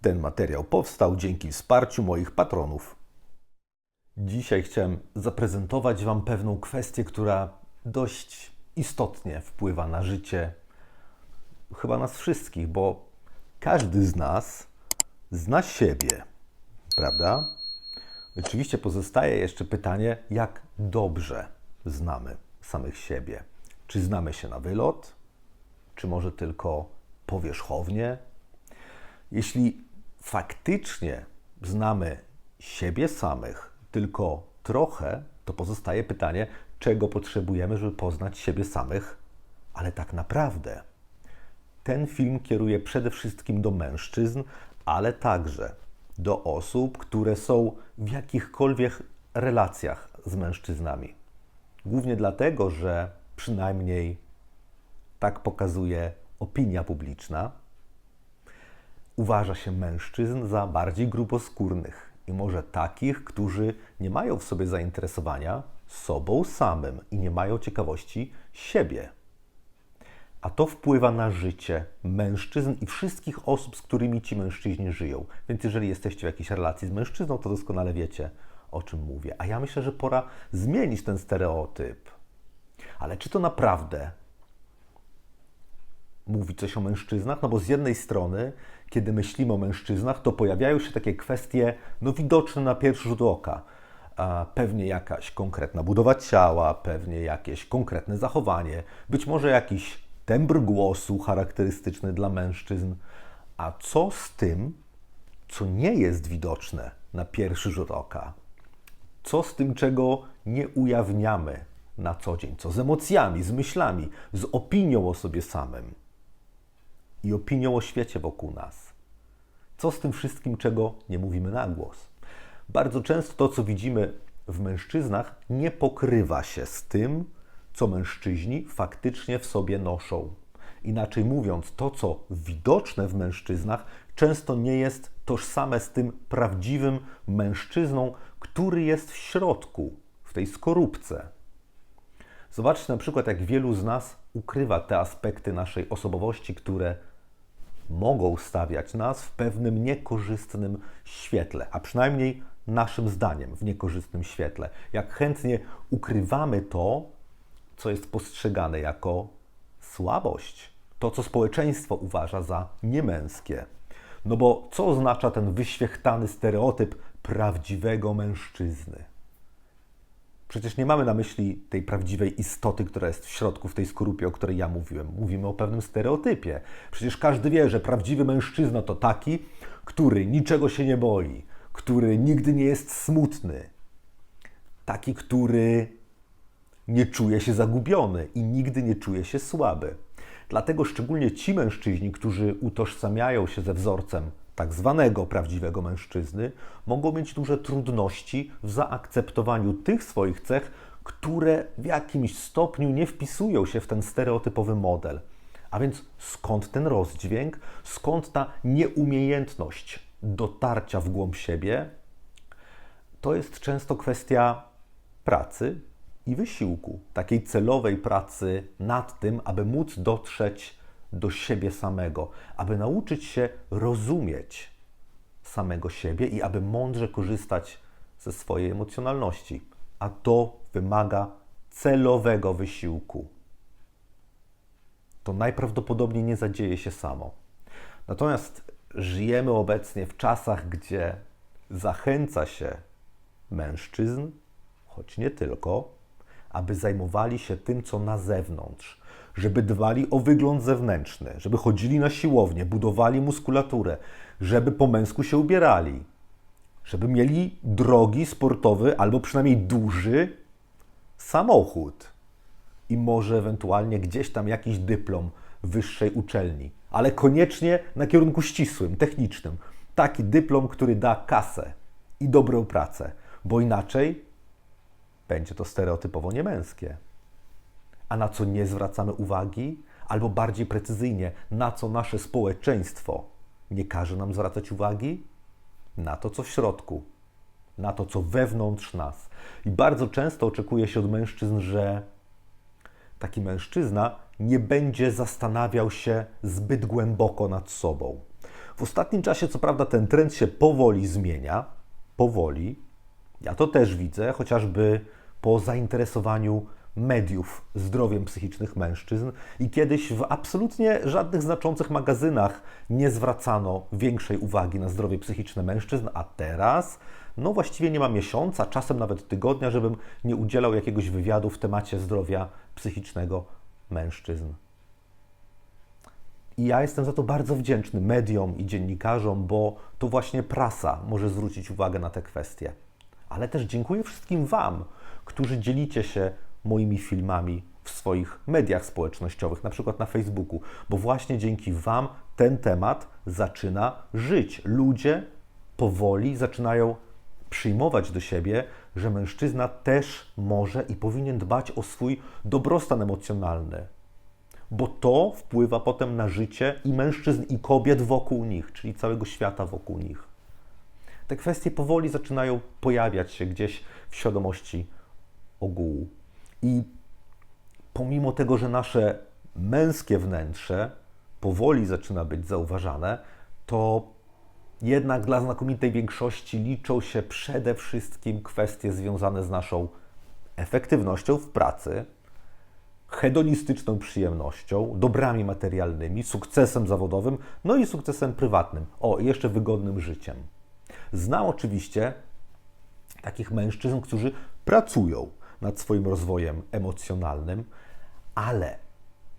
Ten materiał powstał dzięki wsparciu moich patronów. Dzisiaj chciałem zaprezentować Wam pewną kwestię, która dość istotnie wpływa na życie chyba nas wszystkich, bo każdy z nas zna siebie, prawda? Oczywiście pozostaje jeszcze pytanie, jak dobrze znamy samych siebie. Czy znamy się na wylot, czy może tylko powierzchownie? Jeśli faktycznie znamy siebie samych tylko trochę, to pozostaje pytanie, czego potrzebujemy, żeby poznać siebie samych, ale tak naprawdę. Ten film kieruje przede wszystkim do mężczyzn, ale także do osób, które są w jakichkolwiek relacjach z mężczyznami. Głównie dlatego, że przynajmniej tak pokazuje opinia publiczna, uważa się mężczyzn za bardziej gruboskórnych i może takich, którzy nie mają w sobie zainteresowania sobą samym i nie mają ciekawości siebie. A to wpływa na życie mężczyzn i wszystkich osób, z którymi ci mężczyźni żyją. Więc jeżeli jesteście w jakiejś relacji z mężczyzną, to doskonale wiecie, o czym mówię. A ja myślę, że pora zmienić ten stereotyp. Ale czy to naprawdę mówi coś o mężczyznach? No bo z jednej strony, kiedy myślimy o mężczyznach, to pojawiają się takie kwestie no, widoczne na pierwszy rzut oka. Pewnie jakaś konkretna budowa ciała, pewnie jakieś konkretne zachowanie, być może jakiś tembr głosu charakterystyczny dla mężczyzn. A co z tym, co nie jest widoczne na pierwszy rzut oka? Co z tym, czego nie ujawniamy na co dzień? Co z emocjami, z myślami, z opinią o sobie samym i opinią o świecie wokół nas? Co z tym wszystkim, czego nie mówimy na głos? Bardzo często to, co widzimy w mężczyznach, nie pokrywa się z tym, co mężczyźni faktycznie w sobie noszą. Inaczej mówiąc, to, co widoczne w mężczyznach, często nie jest tożsame z tym prawdziwym mężczyzną, który jest w środku, w tej skorupce. Zobaczcie na przykład, jak wielu z nas ukrywa te aspekty naszej osobowości, które mogą stawiać nas w pewnym niekorzystnym świetle, a przynajmniej naszym zdaniem w niekorzystnym świetle. Jak chętnie ukrywamy to, co jest postrzegane jako słabość, to co społeczeństwo uważa za niemęskie. No bo co oznacza ten wyświechtany stereotyp prawdziwego mężczyzny? Przecież nie mamy na myśli tej prawdziwej istoty, która jest w środku, w tej skorupie, o której ja mówiłem. Mówimy o pewnym stereotypie. Przecież każdy wie, że prawdziwy mężczyzna to taki, który niczego się nie boi, który nigdy nie jest smutny, taki, który nie czuje się zagubiony i nigdy nie czuje się słaby. Dlatego szczególnie ci mężczyźni, którzy utożsamiają się ze wzorcem tak zwanego prawdziwego mężczyzny, mogą mieć duże trudności w zaakceptowaniu tych swoich cech, które w jakimś stopniu nie wpisują się w ten stereotypowy model. A więc skąd ten rozdźwięk, skąd ta nieumiejętność dotarcia w głąb siebie? To jest często kwestia pracy, i wysiłku, takiej celowej pracy nad tym, aby móc dotrzeć do siebie samego, aby nauczyć się rozumieć samego siebie i aby mądrze korzystać ze swojej emocjonalności. A to wymaga celowego wysiłku. To najprawdopodobniej nie zadzieje się samo. Natomiast żyjemy obecnie w czasach, gdzie zachęca się mężczyzn, choć nie tylko, aby zajmowali się tym, co na zewnątrz, żeby dbali o wygląd zewnętrzny, żeby chodzili na siłownię, budowali muskulaturę, żeby po męsku się ubierali, żeby mieli drogi sportowy albo przynajmniej duży samochód i może ewentualnie gdzieś tam jakiś dyplom wyższej uczelni, ale koniecznie na kierunku ścisłym, technicznym. Taki dyplom, który da kasę i dobrą pracę, bo inaczej będzie to stereotypowo niemęskie. A na co nie zwracamy uwagi, albo bardziej precyzyjnie, na co nasze społeczeństwo nie każe nam zwracać uwagi? Na to, co w środku, na to, co wewnątrz nas. I bardzo często oczekuje się od mężczyzn, że taki mężczyzna nie będzie zastanawiał się zbyt głęboko nad sobą. W ostatnim czasie, co prawda, ten trend się powoli zmienia. Powoli. Ja to też widzę, chociażby po zainteresowaniu mediów zdrowiem psychicznych mężczyzn i kiedyś w absolutnie żadnych znaczących magazynach nie zwracano większej uwagi na zdrowie psychiczne mężczyzn, a teraz no właściwie nie ma miesiąca, czasem nawet tygodnia, żebym nie udzielał jakiegoś wywiadu w temacie zdrowia psychicznego mężczyzn. I ja jestem za to bardzo wdzięczny mediom i dziennikarzom, bo to właśnie prasa może zwrócić uwagę na te kwestie. Ale też dziękuję wszystkim Wam, którzy dzielicie się moimi filmami w swoich mediach społecznościowych, na przykład na Facebooku, bo właśnie dzięki Wam ten temat zaczyna żyć. Ludzie powoli zaczynają przyjmować do siebie, że mężczyzna też może i powinien dbać o swój dobrostan emocjonalny, bo to wpływa potem na życie i mężczyzn, i kobiet wokół nich, czyli całego świata wokół nich. Te kwestie powoli zaczynają pojawiać się gdzieś w świadomości ogółu. I pomimo tego, że nasze męskie wnętrze powoli zaczyna być zauważane, to jednak dla znakomitej większości liczą się przede wszystkim kwestie związane z naszą efektywnością w pracy, hedonistyczną przyjemnością, dobrami materialnymi, sukcesem zawodowym, no i sukcesem prywatnym. O, jeszcze wygodnym życiem. Znam oczywiście takich mężczyzn, którzy pracują nad swoim rozwojem emocjonalnym, ale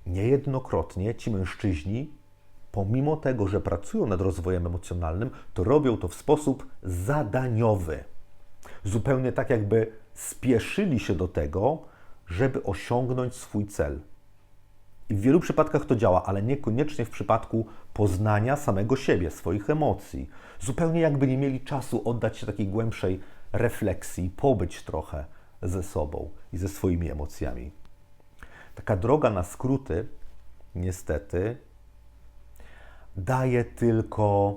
niejednokrotnie ci mężczyźni, pomimo tego, że pracują nad rozwojem emocjonalnym, to robią to w sposób zadaniowy. Zupełnie tak, jakby spieszyli się do tego, żeby osiągnąć swój cel. I w wielu przypadkach to działa, ale niekoniecznie w przypadku poznania samego siebie, swoich emocji. Zupełnie jakby nie mieli czasu oddać się takiej głębszej refleksji, pobyć trochę ze sobą i ze swoimi emocjami. Taka droga na skróty, niestety, daje tylko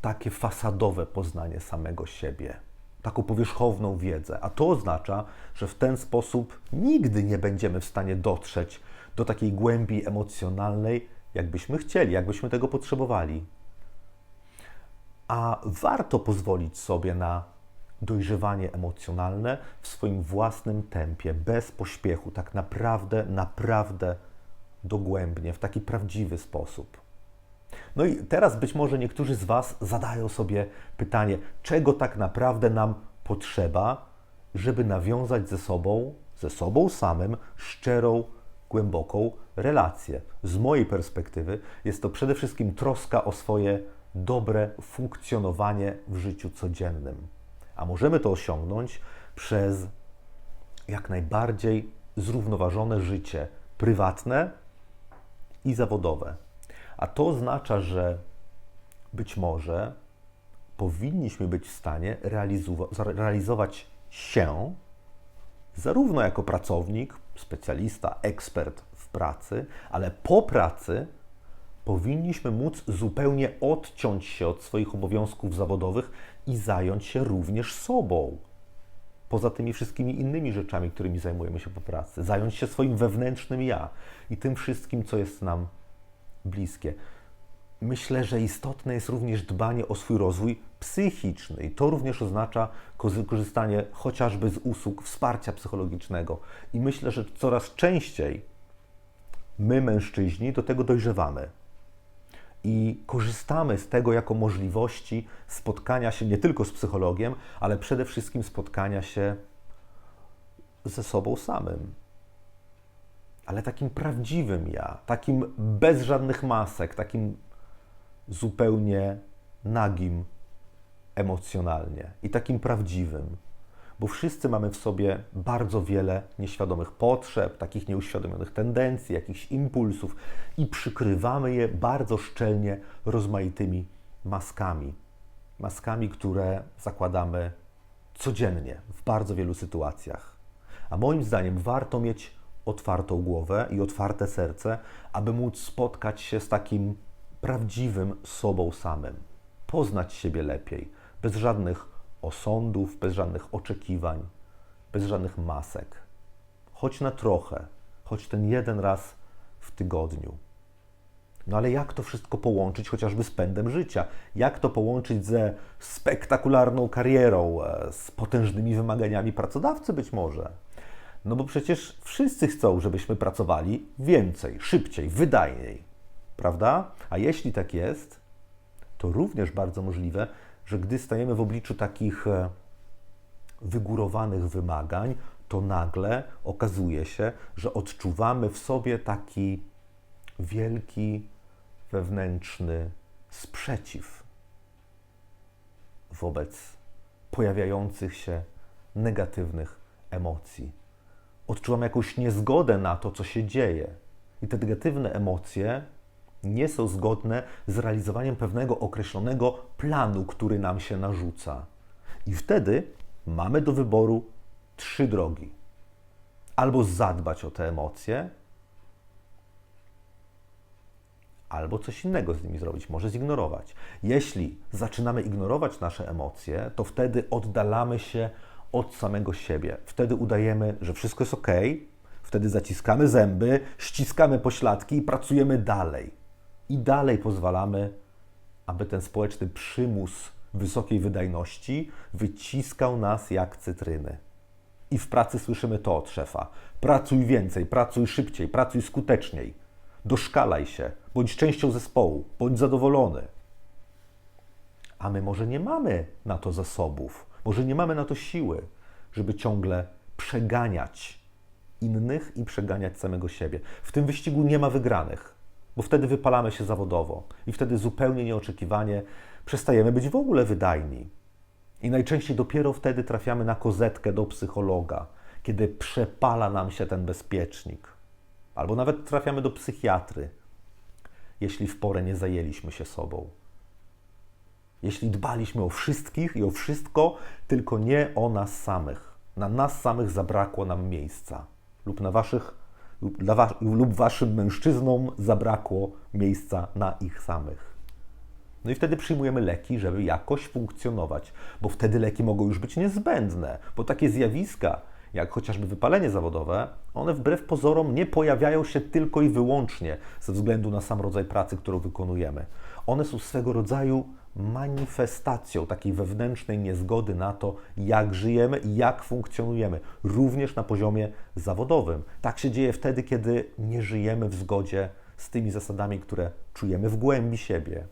takie fasadowe poznanie samego siebie, taką powierzchowną wiedzę, a to oznacza, że w ten sposób nigdy nie będziemy w stanie dotrzeć do takiej głębi emocjonalnej, jakbyśmy chcieli, jakbyśmy tego potrzebowali. A warto pozwolić sobie na dojrzewanie emocjonalne w swoim własnym tempie, bez pośpiechu, tak naprawdę, naprawdę dogłębnie, w taki prawdziwy sposób. No i teraz być może niektórzy z Was zadają sobie pytanie, czego tak naprawdę nam potrzeba, żeby nawiązać ze sobą, ze sobą samym, szczerą, głęboką relację. Z mojej perspektywy jest to przede wszystkim troska o swoje dobre funkcjonowanie w życiu codziennym. A możemy to osiągnąć przez jak najbardziej zrównoważone życie prywatne i zawodowe. A to oznacza, że być może powinniśmy być w stanie realizować się zarówno jako pracownik, specjalista, ekspert w pracy, ale po pracy powinniśmy móc zupełnie odciąć się od swoich obowiązków zawodowych i zająć się również sobą. Poza tymi wszystkimi innymi rzeczami, którymi zajmujemy się po pracy, zająć się swoim wewnętrznym ja i tym wszystkim, co jest nam bliskie. Myślę, że istotne jest również dbanie o swój rozwój psychiczny i to również oznacza korzystanie chociażby z usług wsparcia psychologicznego. I myślę, że coraz częściej my, mężczyźni, do tego dojrzewamy i korzystamy z tego jako możliwości spotkania się nie tylko z psychologiem, ale przede wszystkim spotkania się ze sobą samym. Ale takim prawdziwym ja, takim bez żadnych masek, takim zupełnie nagim emocjonalnie i takim prawdziwym bo wszyscy mamy w sobie bardzo wiele nieświadomych potrzeb, takich nieuświadomionych tendencji, jakichś impulsów i przykrywamy je bardzo szczelnie rozmaitymi maskami. Maskami, które zakładamy codziennie w bardzo wielu sytuacjach. A moim zdaniem warto mieć otwartą głowę i otwarte serce, aby móc spotkać się z takim prawdziwym sobą samym, poznać siebie lepiej, bez żadnych osądów, bez żadnych oczekiwań, bez żadnych masek. Choć na trochę, choć ten jeden raz w tygodniu. No ale jak to wszystko połączyć chociażby z pędem życia? Jak to połączyć ze spektakularną karierą, e, z potężnymi wymaganiami pracodawcy być może? No bo przecież wszyscy chcą, żebyśmy pracowali więcej, szybciej, wydajniej, prawda? A jeśli tak jest, to również bardzo możliwe, że gdy stajemy w obliczu takich e, wygórowanych wymagań, to nagle okazuje się, że odczuwamy w sobie taki wielki wewnętrzny sprzeciw wobec pojawiających się negatywnych emocji. Odczuwamy jakąś niezgodę na to, co się dzieje. I te negatywne emocje nie są zgodne z realizowaniem pewnego określonego planu, który nam się narzuca. I wtedy mamy do wyboru trzy drogi. Albo zadbać o te emocje, albo coś innego z nimi zrobić, może zignorować. Jeśli zaczynamy ignorować nasze emocje, to wtedy oddalamy się od samego siebie. Wtedy udajemy, że wszystko jest ok, wtedy zaciskamy zęby, ściskamy pośladki i pracujemy dalej. I dalej pozwalamy, aby ten społeczny przymus wysokiej wydajności wyciskał nas jak cytryny. I w pracy słyszymy to od szefa: pracuj więcej, pracuj szybciej, pracuj skuteczniej, doszkalaj się, bądź częścią zespołu, bądź zadowolony. A my może nie mamy na to zasobów, może nie mamy na to siły, żeby ciągle przeganiać innych i przeganiać samego siebie. W tym wyścigu nie ma wygranych, bo wtedy wypalamy się zawodowo i wtedy zupełnie nieoczekiwanie przestajemy być w ogóle wydajni. I najczęściej dopiero wtedy trafiamy na kozetkę do psychologa, kiedy przepala nam się ten bezpiecznik. Albo nawet trafiamy do psychiatry, jeśli w porę nie zajęliśmy się sobą. Jeśli dbaliśmy o wszystkich i o wszystko, tylko nie o nas samych. Na nas samych zabrakło nam miejsca, lub na waszych, lub, lub waszym mężczyznom zabrakło miejsca na ich samych. No i wtedy przyjmujemy leki, żeby jakoś funkcjonować, bo wtedy leki mogą już być niezbędne, bo takie zjawiska, jak chociażby wypalenie zawodowe, one wbrew pozorom nie pojawiają się tylko i wyłącznie ze względu na sam rodzaj pracy, którą wykonujemy. One są swego rodzaju manifestacją takiej wewnętrznej niezgody na to, jak żyjemy i jak funkcjonujemy, również na poziomie zawodowym. Tak się dzieje wtedy, kiedy nie żyjemy w zgodzie z tymi zasadami, które czujemy w głębi siebie,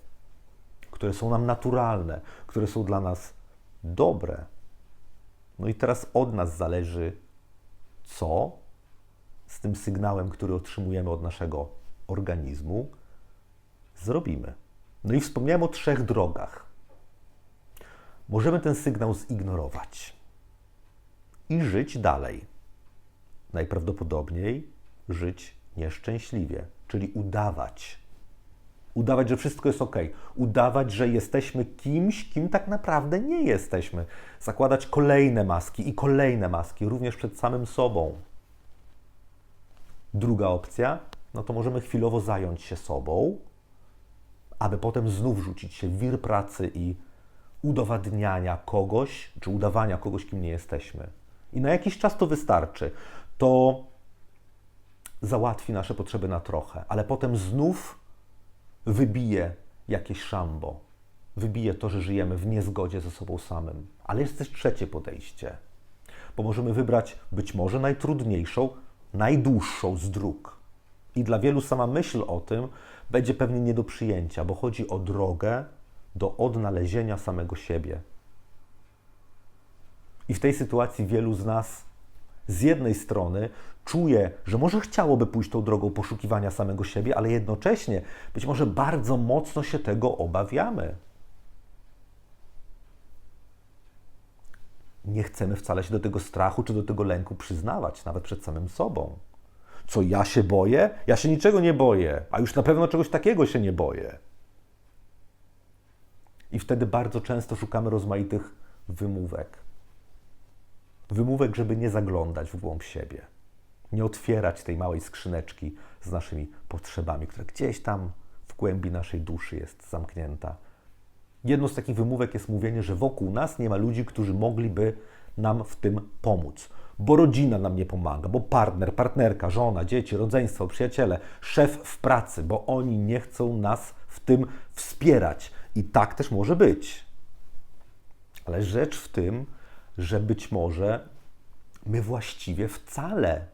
które są nam naturalne, które są dla nas dobre. No i teraz od nas zależy, co z tym sygnałem, który otrzymujemy od naszego organizmu, zrobimy. No i wspomniałem o trzech drogach. Możemy ten sygnał zignorować i żyć dalej. Najprawdopodobniej żyć nieszczęśliwie, czyli udawać. Udawać, że wszystko jest ok. Udawać, że jesteśmy kimś, kim tak naprawdę nie jesteśmy. Zakładać kolejne maski i kolejne maski, również przed samym sobą. Druga opcja, no to możemy chwilowo zająć się sobą, aby potem znów rzucić się w wir pracy i udowadniania kogoś, czy udawania kogoś, kim nie jesteśmy. I na jakiś czas to wystarczy. To załatwi nasze potrzeby na trochę, ale potem znów wybije jakieś szambo. Wybije to, że żyjemy w niezgodzie ze sobą samym. Ale jest też trzecie podejście, bo możemy wybrać być może najtrudniejszą, najdłuższą z dróg. I dla wielu sama myśl o tym będzie pewnie nie do przyjęcia, bo chodzi o drogę do odnalezienia samego siebie. I w tej sytuacji wielu z nas z jednej strony czuje, że może chciałoby pójść tą drogą poszukiwania samego siebie, ale jednocześnie być może bardzo mocno się tego obawiamy. Nie chcemy wcale się do tego strachu czy do tego lęku przyznawać, nawet przed samym sobą. Co ja się boję? Ja się niczego nie boję, a już na pewno czegoś takiego się nie boję. I wtedy bardzo często szukamy rozmaitych wymówek. Wymówek, żeby nie zaglądać w głąb siebie, nie otwierać tej małej skrzyneczki z naszymi potrzebami, która gdzieś tam w głębi naszej duszy jest zamknięta. Jedną z takich wymówek jest mówienie, że wokół nas nie ma ludzi, którzy mogliby nam w tym pomóc. Bo rodzina nam nie pomaga, bo partner, partnerka, żona, dzieci, rodzeństwo, przyjaciele, szef w pracy, bo oni nie chcą nas w tym wspierać. I tak też może być. Ale rzecz w tym, że być może my właściwie wcale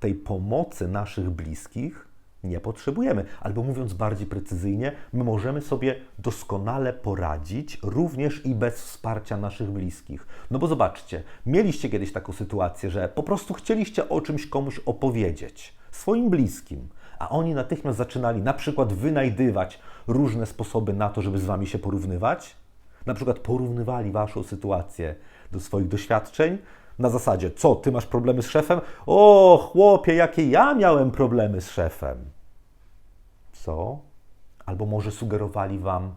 tej pomocy naszych bliskich nie potrzebujemy. Albo mówiąc bardziej precyzyjnie, my możemy sobie doskonale poradzić również i bez wsparcia naszych bliskich. No bo zobaczcie, mieliście kiedyś taką sytuację, że po prostu chcieliście o czymś komuś opowiedzieć, swoim bliskim, a oni natychmiast zaczynali na przykład wynajdywać różne sposoby na to, żeby z wami się porównywać. Na przykład porównywali waszą sytuację do swoich doświadczeń, na zasadzie, co, ty masz problemy z szefem? O, chłopie, jakie ja miałem problemy z szefem. Co? Albo może sugerowali wam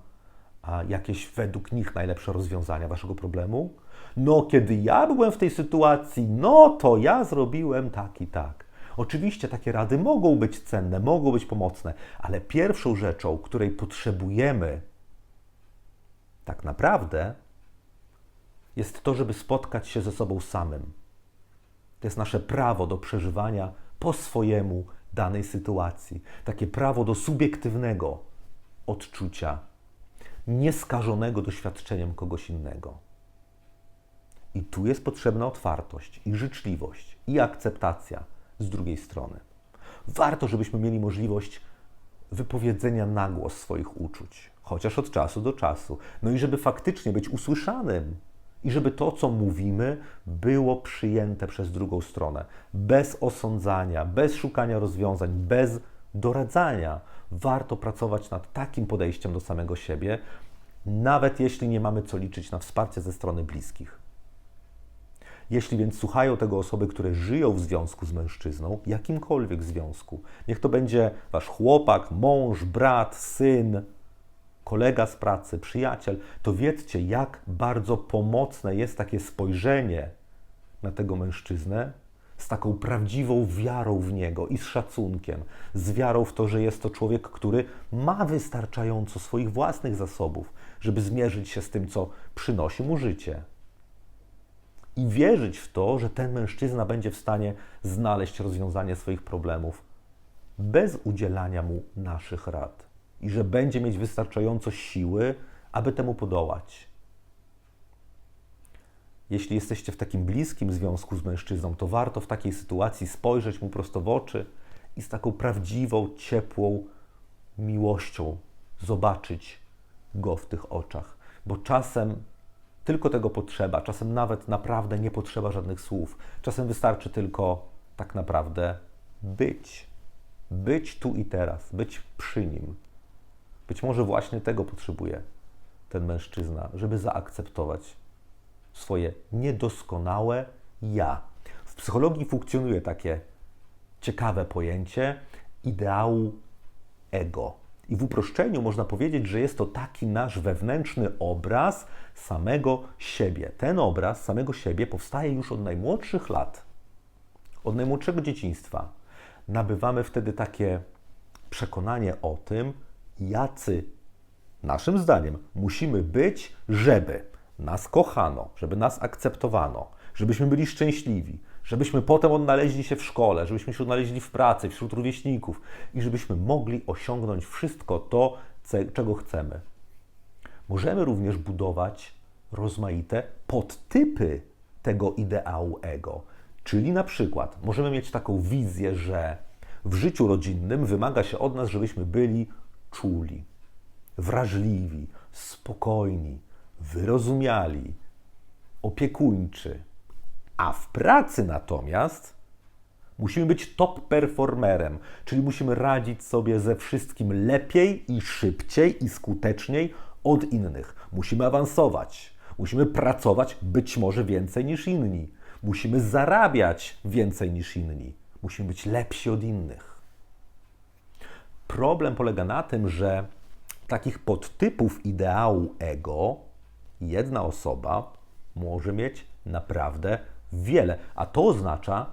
a, jakieś według nich najlepsze rozwiązania waszego problemu? No, kiedy ja byłem w tej sytuacji, no to ja zrobiłem tak i tak. Oczywiście takie rady mogą być cenne, mogą być pomocne, ale pierwszą rzeczą, której potrzebujemy tak naprawdę, jest to, żeby spotkać się ze sobą samym. To jest nasze prawo do przeżywania po swojemu danej sytuacji. Takie prawo do subiektywnego odczucia, nieskażonego doświadczeniem kogoś innego. I tu jest potrzebna otwartość i życzliwość i akceptacja z drugiej strony. Warto, żebyśmy mieli możliwość wypowiedzenia na głos swoich uczuć, chociaż od czasu do czasu. No i żeby faktycznie być usłyszanym i żeby to, co mówimy, było przyjęte przez drugą stronę, bez osądzania, bez szukania rozwiązań, bez doradzania. Warto pracować nad takim podejściem do samego siebie, nawet jeśli nie mamy co liczyć na wsparcie ze strony bliskich. Jeśli więc słuchają tego osoby, które żyją w związku z mężczyzną, jakimkolwiek związku, niech to będzie wasz chłopak, mąż, brat, syn, kolega z pracy, przyjaciel, to wiedzcie, jak bardzo pomocne jest takie spojrzenie na tego mężczyznę z taką prawdziwą wiarą w niego i z szacunkiem, z wiarą w to, że jest to człowiek, który ma wystarczająco swoich własnych zasobów, żeby zmierzyć się z tym, co przynosi mu życie. I wierzyć w to, że ten mężczyzna będzie w stanie znaleźć rozwiązanie swoich problemów bez udzielania mu naszych rad i że będzie mieć wystarczająco siły, aby temu podołać. Jeśli jesteście w takim bliskim związku z mężczyzną, to warto w takiej sytuacji spojrzeć mu prosto w oczy i z taką prawdziwą, ciepłą miłością zobaczyć go w tych oczach. Bo czasem tylko tego potrzeba, czasem nawet naprawdę nie potrzeba żadnych słów. Czasem wystarczy tylko tak naprawdę być. Być tu i teraz, być przy nim. Być może właśnie tego potrzebuje ten mężczyzna, żeby zaakceptować swoje niedoskonałe ja. W psychologii funkcjonuje takie ciekawe pojęcie ideału ego. I w uproszczeniu można powiedzieć, że jest to taki nasz wewnętrzny obraz samego siebie. Ten obraz samego siebie powstaje już od najmłodszych lat, od najmłodszego dzieciństwa. Nabywamy wtedy takie przekonanie o tym, jacy naszym zdaniem musimy być, żeby nas kochano, żeby nas akceptowano, żebyśmy byli szczęśliwi, żebyśmy potem odnaleźli się w szkole, żebyśmy się odnaleźli w pracy, wśród rówieśników i żebyśmy mogli osiągnąć wszystko to, czego chcemy. Możemy również budować rozmaite podtypy tego ideału ego. Czyli na przykład możemy mieć taką wizję, że w życiu rodzinnym wymaga się od nas, żebyśmy byli czuli, wrażliwi, spokojni, wyrozumiali, opiekuńczy. A w pracy natomiast musimy być top performerem, czyli musimy radzić sobie ze wszystkim lepiej i szybciej i skuteczniej od innych. Musimy awansować, musimy pracować być może więcej niż inni, musimy zarabiać więcej niż inni, musimy być lepsi od innych. Problem polega na tym, że takich podtypów ideału ego jedna osoba może mieć naprawdę wiele, a to oznacza,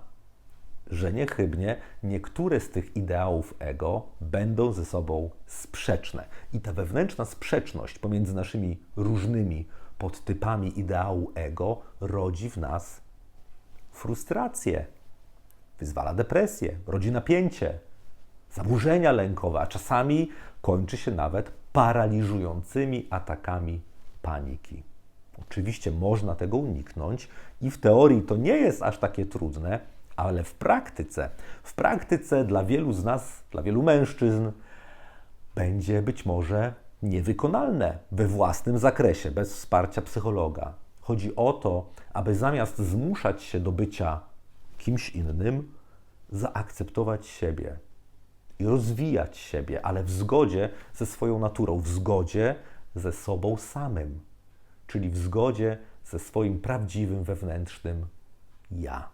że niechybnie niektóre z tych ideałów ego będą ze sobą sprzeczne. I ta wewnętrzna sprzeczność pomiędzy naszymi różnymi podtypami ideału ego rodzi w nas frustrację, wyzwala depresję, rodzi napięcie, zaburzenia lękowe, a czasami kończy się nawet paraliżującymi atakami paniki. Oczywiście można tego uniknąć i w teorii to nie jest aż takie trudne, ale w praktyce, w praktyce dla wielu z nas, dla wielu mężczyzn będzie być może niewykonalne we własnym zakresie, bez wsparcia psychologa. Chodzi o to, aby zamiast zmuszać się do bycia kimś innym, zaakceptować siebie i rozwijać siebie, ale w zgodzie ze swoją naturą, w zgodzie ze sobą samym, czyli w zgodzie ze swoim prawdziwym wewnętrznym ja.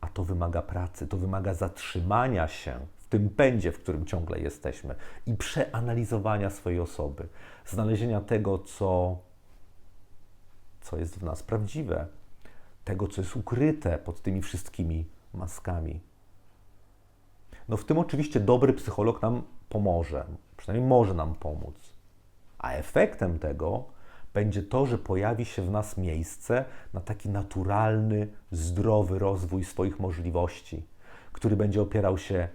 A to wymaga pracy, to wymaga zatrzymania się w tym pędzie, w którym ciągle jesteśmy i przeanalizowania swojej osoby, znalezienia tego, co, co jest w nas prawdziwe, tego, co jest ukryte pod tymi wszystkimi maskami. No w tym oczywiście dobry psycholog nam pomoże, przynajmniej może nam pomóc. A efektem tego będzie to, że pojawi się w nas miejsce na taki naturalny, zdrowy rozwój swoich możliwości, który będzie opierał się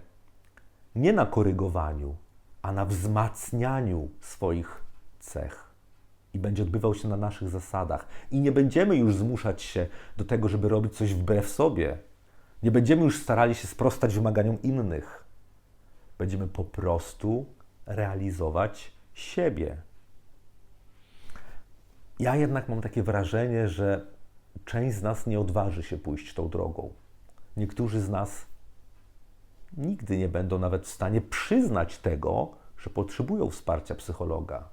nie na korygowaniu, a na wzmacnianiu swoich cech. I będzie odbywał się na naszych zasadach. I nie będziemy już zmuszać się do tego, żeby robić coś wbrew sobie. Nie będziemy już starali się sprostać wymaganiom innych. Będziemy po prostu realizować siebie. Ja jednak mam takie wrażenie, że część z nas nie odważy się pójść tą drogą. Niektórzy z nas nigdy nie będą nawet w stanie przyznać tego, że potrzebują wsparcia psychologa,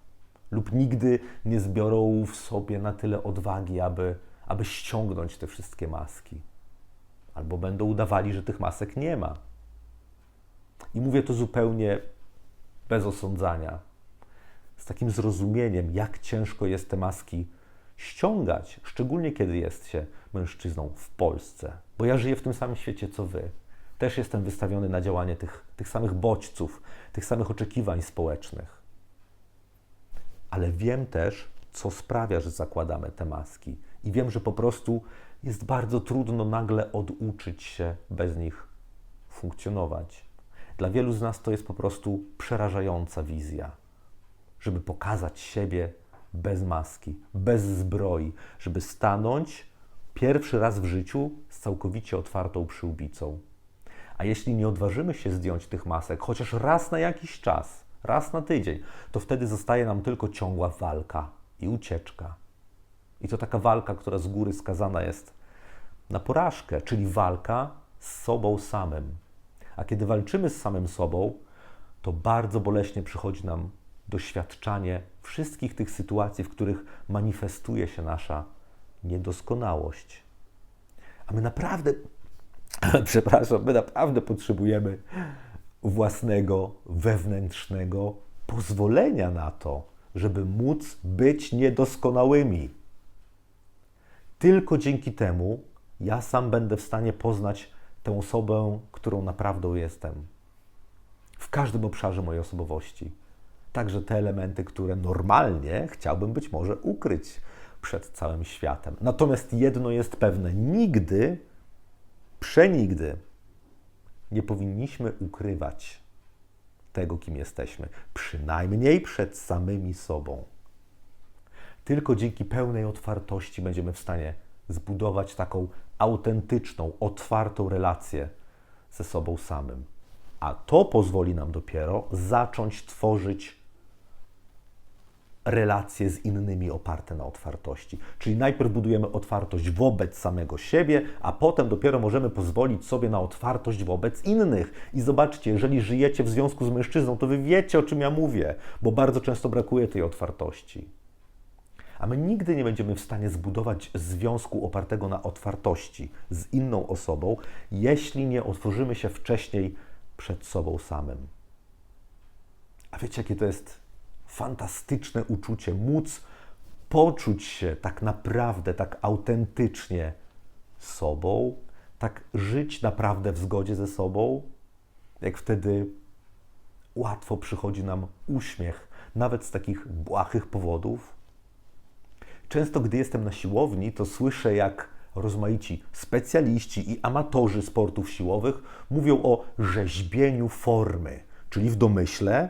lub nigdy nie zbiorą w sobie na tyle odwagi, aby, aby ściągnąć te wszystkie maski, albo będą udawali, że tych masek nie ma. I mówię to zupełnie bez osądzania, z takim zrozumieniem, jak ciężko jest te maski ściągać, szczególnie kiedy jest się mężczyzną w Polsce. Bo ja żyję w tym samym świecie co wy. Też jestem wystawiony na działanie tych, tych samych bodźców, tych samych oczekiwań społecznych. Ale wiem też, co sprawia, że zakładamy te maski. I wiem, że po prostu jest bardzo trudno nagle oduczyć się bez nich funkcjonować. Dla wielu z nas to jest po prostu przerażająca wizja żeby pokazać siebie bez maski, bez zbroi, żeby stanąć pierwszy raz w życiu z całkowicie otwartą przyłbicą. A jeśli nie odważymy się zdjąć tych masek, chociaż raz na jakiś czas, raz na tydzień, to wtedy zostaje nam tylko ciągła walka i ucieczka. I to taka walka, która z góry skazana jest na porażkę, czyli walka z sobą samym. A kiedy walczymy z samym sobą, to bardzo boleśnie przychodzi nam doświadczanie wszystkich tych sytuacji, w których manifestuje się nasza niedoskonałość. A my naprawdę, przepraszam, my naprawdę potrzebujemy własnego, wewnętrznego pozwolenia na to, żeby móc być niedoskonałymi. Tylko dzięki temu ja sam będę w stanie poznać tę osobę, którą naprawdę jestem. W każdym obszarze mojej osobowości także te elementy, które normalnie chciałbym być może ukryć przed całym światem. Natomiast jedno jest pewne: nigdy, przenigdy nie powinniśmy ukrywać tego, kim jesteśmy, przynajmniej przed samymi sobą. Tylko dzięki pełnej otwartości będziemy w stanie zbudować taką autentyczną, otwartą relację ze sobą samym. A to pozwoli nam dopiero zacząć tworzyć relacje z innymi oparte na otwartości. Czyli najpierw budujemy otwartość wobec samego siebie, a potem dopiero możemy pozwolić sobie na otwartość wobec innych. I zobaczcie, jeżeli żyjecie w związku z mężczyzną, to wy wiecie, o czym ja mówię, bo bardzo często brakuje tej otwartości. A my nigdy nie będziemy w stanie zbudować związku opartego na otwartości z inną osobą, jeśli nie otworzymy się wcześniej przed sobą samym. A wiecie, jakie to jest fantastyczne uczucie móc poczuć się tak naprawdę, tak autentycznie sobą, tak żyć naprawdę w zgodzie ze sobą, jak wtedy łatwo przychodzi nam uśmiech, nawet z takich błahych powodów. Często, gdy jestem na siłowni, to słyszę, jak rozmaici specjaliści i amatorzy sportów siłowych mówią o rzeźbieniu formy, czyli w domyśle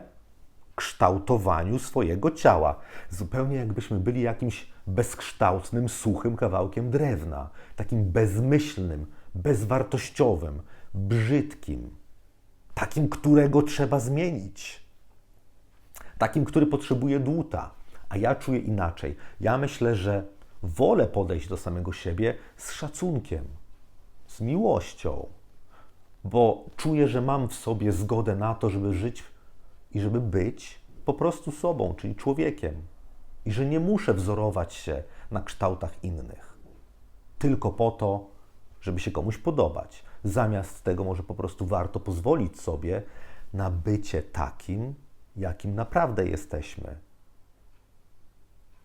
kształtowaniu swojego ciała. Zupełnie jakbyśmy byli jakimś bezkształtnym, suchym kawałkiem drewna, takim bezmyślnym, bezwartościowym, brzydkim, takim, którego trzeba zmienić, takim, który potrzebuje dłuta. A ja czuję inaczej. Ja myślę, że wolę podejść do samego siebie z szacunkiem, z miłością, bo czuję, że mam w sobie zgodę na to, żeby żyć i żeby być po prostu sobą, czyli człowiekiem. I że nie muszę wzorować się na kształtach innych. Tylko po to, żeby się komuś podobać. Zamiast tego może po prostu warto pozwolić sobie na bycie takim, jakim naprawdę jesteśmy.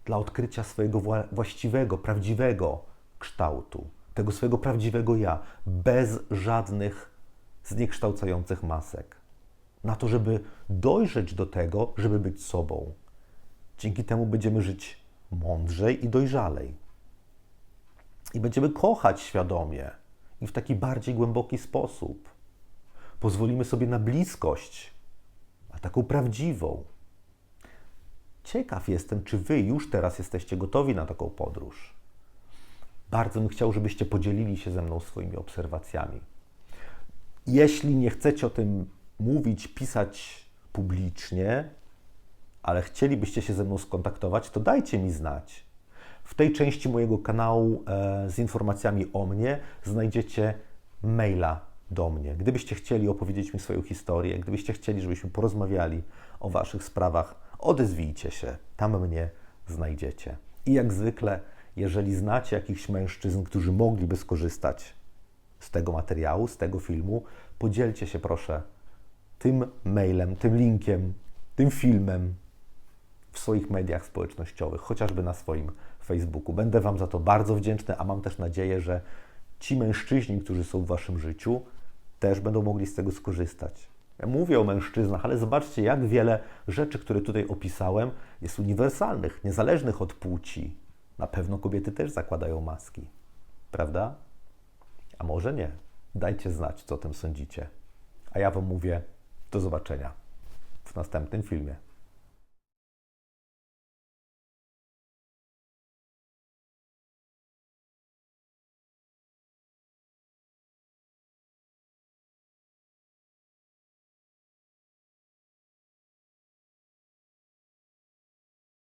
Dla odkrycia swojego wła- właściwego, prawdziwego kształtu, tego swojego prawdziwego ja, bez żadnych zniekształcających masek. Na to, żeby dojrzeć do tego, żeby być sobą. Dzięki temu będziemy żyć mądrzej i dojrzalej. I będziemy kochać świadomie i w taki bardziej głęboki sposób. Pozwolimy sobie na bliskość, a taką prawdziwą. Ciekaw jestem, czy Wy już teraz jesteście gotowi na taką podróż. Bardzo bym chciał, żebyście podzielili się ze mną swoimi obserwacjami. Jeśli nie chcecie o tym mówić, pisać publicznie, ale chcielibyście się ze mną skontaktować, to dajcie mi znać. W tej części mojego kanału e, z informacjami o mnie znajdziecie maila do mnie. Gdybyście chcieli opowiedzieć mi swoją historię, gdybyście chcieli, żebyśmy porozmawiali o Waszych sprawach, odezwijcie się, tam mnie znajdziecie. I jak zwykle, jeżeli znacie jakichś mężczyzn, którzy mogliby skorzystać z tego materiału, z tego filmu, podzielcie się proszę tym mailem, tym linkiem, tym filmem w swoich mediach społecznościowych, chociażby na swoim Facebooku. Będę Wam za to bardzo wdzięczny, a mam też nadzieję, że ci mężczyźni, którzy są w Waszym życiu, też będą mogli z tego skorzystać. Ja mówię o mężczyznach, ale zobaczcie, jak wiele rzeczy, które tutaj opisałem, jest uniwersalnych, niezależnych od płci. Na pewno kobiety też zakładają maski, prawda? A może nie. Dajcie znać, co o tym sądzicie. A ja Wam mówię do zobaczenia w następnym filmie.